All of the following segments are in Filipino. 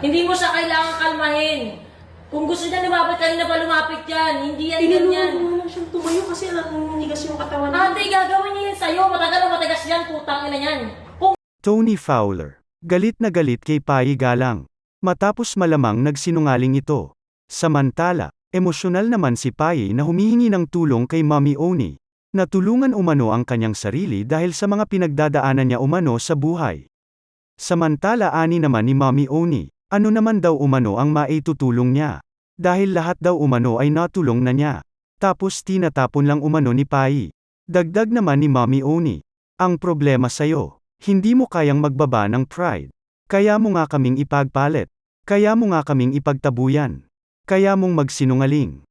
Hindi mo siya kailangan kalmahin. Kung gusto niya lumapit, kanina pa lumapit yan. Hindi yan ganyan. Tinulungan nga lang siyang tumayo kasi naninigas yung katawan niya. Ate, gagawin niya yan sa'yo. Matagal na matagas yan, putang ina yan. Kung Tony Fowler. Galit na galit kay Pai Galang. Matapos malamang nagsinungaling ito. Samantala, emosyonal naman si Pai na humihingi ng tulong kay Mommy Oni. Natulungan umano ang kanyang sarili dahil sa mga pinagdadaanan niya umano sa buhay. Samantala ani naman ni Mommy Oni, ano naman daw umano ang maitutulong niya. Dahil lahat daw umano ay natulong na niya. Tapos tinatapon lang umano ni Pai. Dagdag naman ni Mommy Oni, ang problema sa'yo, hindi mo kayang magbaba ng pride. Kaya mo nga kaming ipagpalit. Kaya mo nga kaming ipagtabuyan. Kaya mong magsinungaling.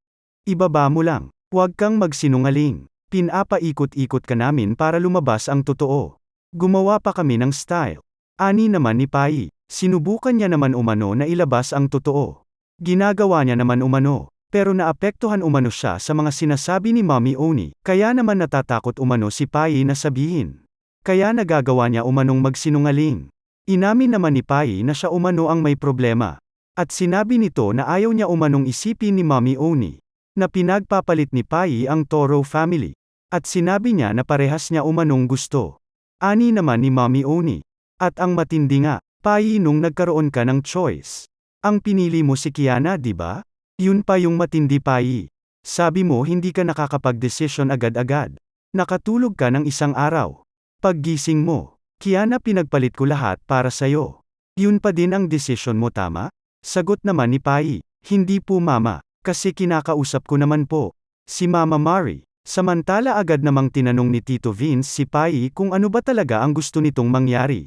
Ibaba mo lang. Huwag kang magsinungaling. Pinapaikot-ikot ka namin para lumabas ang totoo. Gumawa pa kami ng style. Ani naman ni Pai, sinubukan niya naman umano na ilabas ang totoo. Ginagawa niya naman umano, pero naapektuhan umano siya sa mga sinasabi ni Mommy Oni, kaya naman natatakot umano si Pai na sabihin. Kaya nagagawa niya umanong magsinungaling. Inamin naman ni Pai na siya umano ang may problema. At sinabi nito na ayaw niya umanong isipin ni Mommy Oni, na pinagpapalit ni Pai ang Toro family. At sinabi niya na parehas niya umanong gusto. Ani naman ni Mommy Oni. At ang matindi nga, Pai nung nagkaroon ka ng choice. Ang pinili mo si Kiana, di ba? Yun pa yung matindi Pai. Sabi mo hindi ka nakakapag-desisyon agad-agad. Nakatulog ka ng isang araw. Paggising mo, Kiana pinagpalit ko lahat para sa'yo. Yun pa din ang desisyon mo tama? Sagot naman ni Pai, hindi po mama, kasi kinakausap ko naman po. Si Mama Mari. Samantala agad namang tinanong ni Tito Vince si Pai kung ano ba talaga ang gusto nitong mangyari.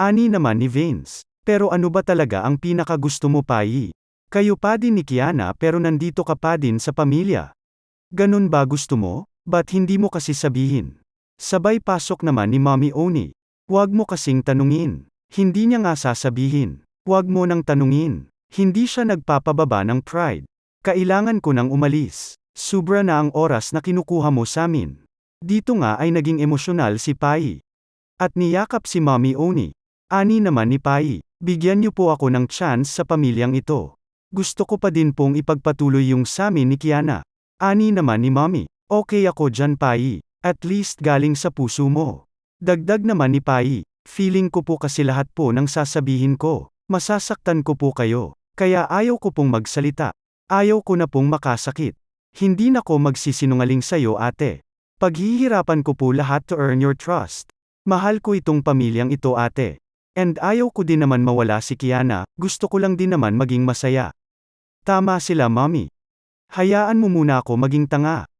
Ani naman ni Vince. Pero ano ba talaga ang pinakagusto mo Pai? Kayo pa din ni Kiana pero nandito ka pa din sa pamilya. Ganun ba gusto mo? Ba't hindi mo kasi sabihin? Sabay pasok naman ni Mommy Oni. Huwag mo kasing tanungin. Hindi niya nga sasabihin. Huwag mo nang tanungin. Hindi siya nagpapababa ng pride. Kailangan ko nang umalis. Sobra na ang oras na kinukuha mo sa amin. Dito nga ay naging emosyonal si Pai. At niyakap si Mommy Oni. Ani naman ni Pai, bigyan niyo po ako ng chance sa pamilyang ito. Gusto ko pa din pong ipagpatuloy yung sa amin ni Kiana. Ani naman ni Mommy, okay ako dyan Pai, at least galing sa puso mo. Dagdag naman ni Pai, feeling ko po kasi lahat po ng sasabihin ko, masasaktan ko po kayo, kaya ayaw ko pong magsalita. Ayaw ko na pong makasakit. Hindi na ko magsisinungaling sa'yo ate. Paghihirapan ko po lahat to earn your trust. Mahal ko itong pamilyang ito ate. And ayaw ko din naman mawala si Kiana, gusto ko lang din naman maging masaya. Tama sila mommy. Hayaan mo muna ako maging tanga.